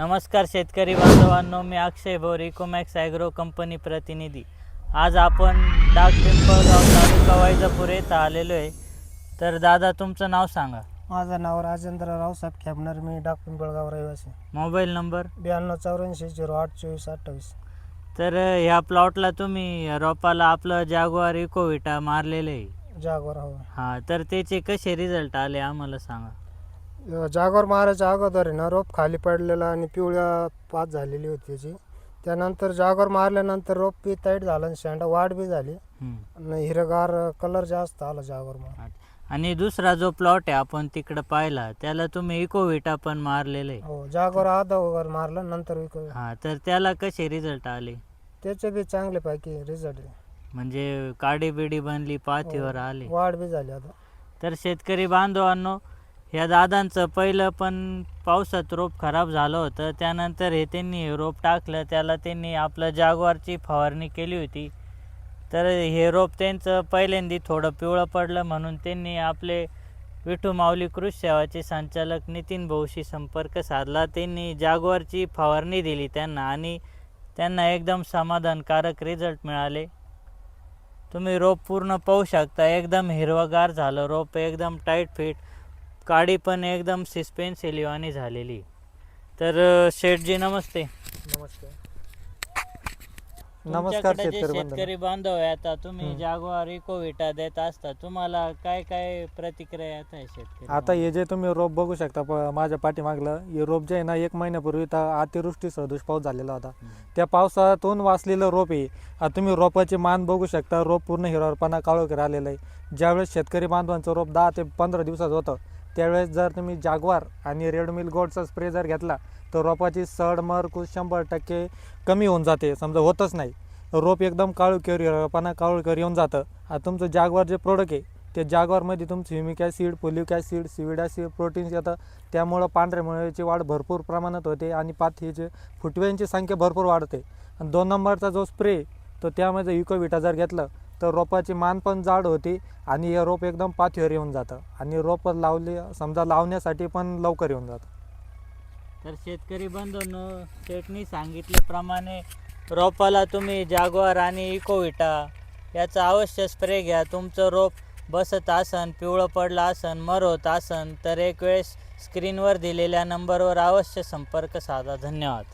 नमस्कार शेतकरी बांधवांनो मी Akshay Bhor Ecomax agro company प्रतिनिधी. आज आपण डाक पिंपळगाव तालुका वैजापूर येथं आलेलो आहे. तर दादा तुमचं नाव सांगा. माझं नाव राजेंद्र रावसाहेब खेपणार मी डाक पिंपळगाव रहिवासी मोबाईल नंबर? ब्याण्णव चौऱ्याऐंशी झिरो आठ चोवीस अठ्ठावीस. तर ह्या प्लॉटला तुम्ही रोपाला आपलं जागवार इकोविटा मारलेलं आहे. जागवर हो. हां तर त्याचे कसे रिझल्ट आले आम्हाला सांगा. जागवर मारायच्या अगोदर आहे ना रोप खाली पडलेला आणि पिवळ्या पात झालेली होती त्याची. त्यानंतर जागवर मारल्यानंतर रोप बी टाईट झालं आणि शेंडा वाढ बी झाली. हं. आणि हिरगार कलर जास्त आला जागवर मार आणि दुसरा जो प्लॉट आहे आपण तिकडं पाहिला त्याला तुम्ही इकोविटा पण मारलेलं. हो जागवर आधा वगैरे मारलं नंतर विक हां तर त्याला कसे रिझल्ट आले? त्याचे बी चांगले पैकी रिझल्ट म्हणजे काडी बिडी बनली पाथीवर आले. वाढ बी झाली आता. तर शेतकरी बांधवांनो ह्या दादांचं पहिलं पण पावसात रोप खराब झालं होतं. त्यानंतर हे त्यांनी रोप टाकलं. त्याला त्यांनी आपलं जागवारची फवारणी केली होती. तर हे रोप त्यांचं पहिल्यांदी थोडं पिवळं पडलं म्हणून त्यांनी आपले विठू माऊली कृषी सेवाचे संचालक नितीन भाऊशी संपर्क साधला. त्यांनी जागवारची फवारणी दिली त्यांना आणि त्यांना एकदम समाधानकारक रिझल्ट मिळाले. तुम्ही रोप पूर्ण पाहू शकता. एकदम हिरवगार झालं रोप. एकदम टाईट फिट काडी पण एकदम सिस्पेन्सिलिवानी झालेली. तर शेठजी नमस्ते. नमस्कार नमस्कार तुमच्याकडे जे शेतकरी बंधू शेतकरी बांधव आहे आता तुम्ही. जागवार इकोविटा देत असता तुम्हाला काय काय प्रतिक्रिया येत आहे शेतकरी आता हे जे तुम्ही रोप बघू शकता प- माझ्या पाठीमागलं हे रोप जे आहे ना एक महिन्यापूर्वी तर अतिवृष्टी सदृश पाऊस झालेला होता. त्या पावसातून वाचलेलं रोप आहे. आता तुम्ही रोपाचे मान बघू शकता रोप पूर्ण हिरवरपणा काळोखीर आलेलं आहे. ज्यावेळेस शेतकरी बांधवांचं रोप दहा ते पंधरा दिवसात होतं त्यावेळेस जर तुम्ही जागवार आणि रेड मिल गोल्डचा स्प्रे जर घेतला तर रोपाची सड मर कुस शंभर टक्के कमी होऊन जाते. समजा होतच नाही. रोप एकदम काळोखीर हिरवपणा काळोखीर येऊन जातं. आता तुमचं जागवार जे प्रोडक्ट आहे ते जागवारमध्ये तुमचं humic acid folic acid seaweed acid proteins येतं. त्यामुळं पांढऱ्या मुळ्याची वाढ भरपूर प्रमाणात होते आणि पाथीचे फुटव्यांची संख्या भरपूर वाढते. आणि दोन नंबरचा जो स्प्रे तो त्यामध्ये इकोविटा जर घेतलं तर रोपाची मान पण जाड होती आणि हे रोप एकदम पाथीवर येऊन जातं. आणि रोप लावले समजा लावण्यासाठी पण लवकर येऊन जातं. तर शेतकरी बंधूंनो शेठनी सांगितल्याप्रमाणे रोपाला तुम्ही जागवार आणि इकोविटा याचा अवश्य स्प्रे घ्या. तुमचं रोप बसत आसन पिवळं पडलं आसन मरवत आसन असन तर एक वेळेस स्क्रीनवर दिलेल्या नंबरवर अवश्य संपर्क साधा. धन्यवाद.